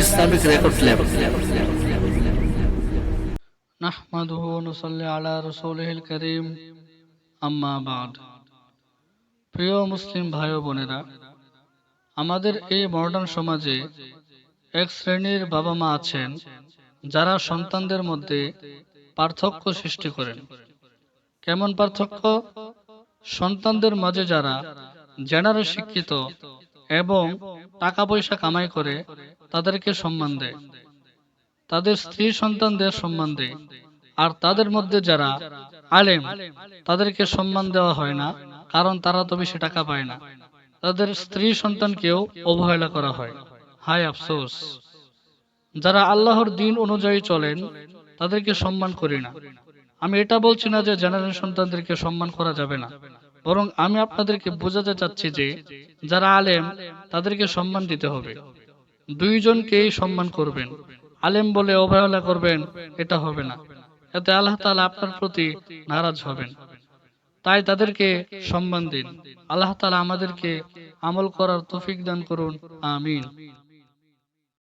Islamic record lab নাহমাদুহু আলা রাসূলিহিল কারীম আম্মা বাদ প্রিয় মুসলিম ভাই ও বোনেরা, আমাদের এই মডার্ন সমাজে এক শ্রেণির বাবা মা আছেন যারা সন্তানদের মধ্যে পার্থক্য সৃষ্টি করেন। কেমন পার্থক্য? সন্তানদের মাঝে যারা জেনারে শিক্ষিত এবং টাকা পয়সা কামাই করে তাদেরকে সম্মান দেয়। তাদের স্ত্রী সন্তানদের সম্মান দেয়। আর তাদের মধ্যে যারা আলেম, তাদেরকে সম্মান দেওয়া হয় না, কারণ তারা তো বেশি টাকা পায় না। তাদের স্ত্রী সন্তানকেও অবহেলা করা হয়। হায় আফসোস। যারা আল্লাহর দিন অনুযায়ী চলেন, তাদেরকে সম্মান করি না। আমি এটা বলছি না যে জেনারেল সন্তানদেরকে সম্মান করা যাবে না। বরং আমি আপনাদেরকে বোঝাতে চাচ্ছি যে, যারা আলেম, তাদেরকে সম্মান দিতে হবে। দুইজনকেই সম্মান করবেন। আলেম বলে অবহেলা করবেন, এটা হবে না। এতে আল্লাহ তালা আপনার প্রতি নারাজ হবেন। তাই তাদেরকে সম্মান দিন। আল্লাহ তালা আমাদেরকে আমল করার তফিক দান করুন। আমিন।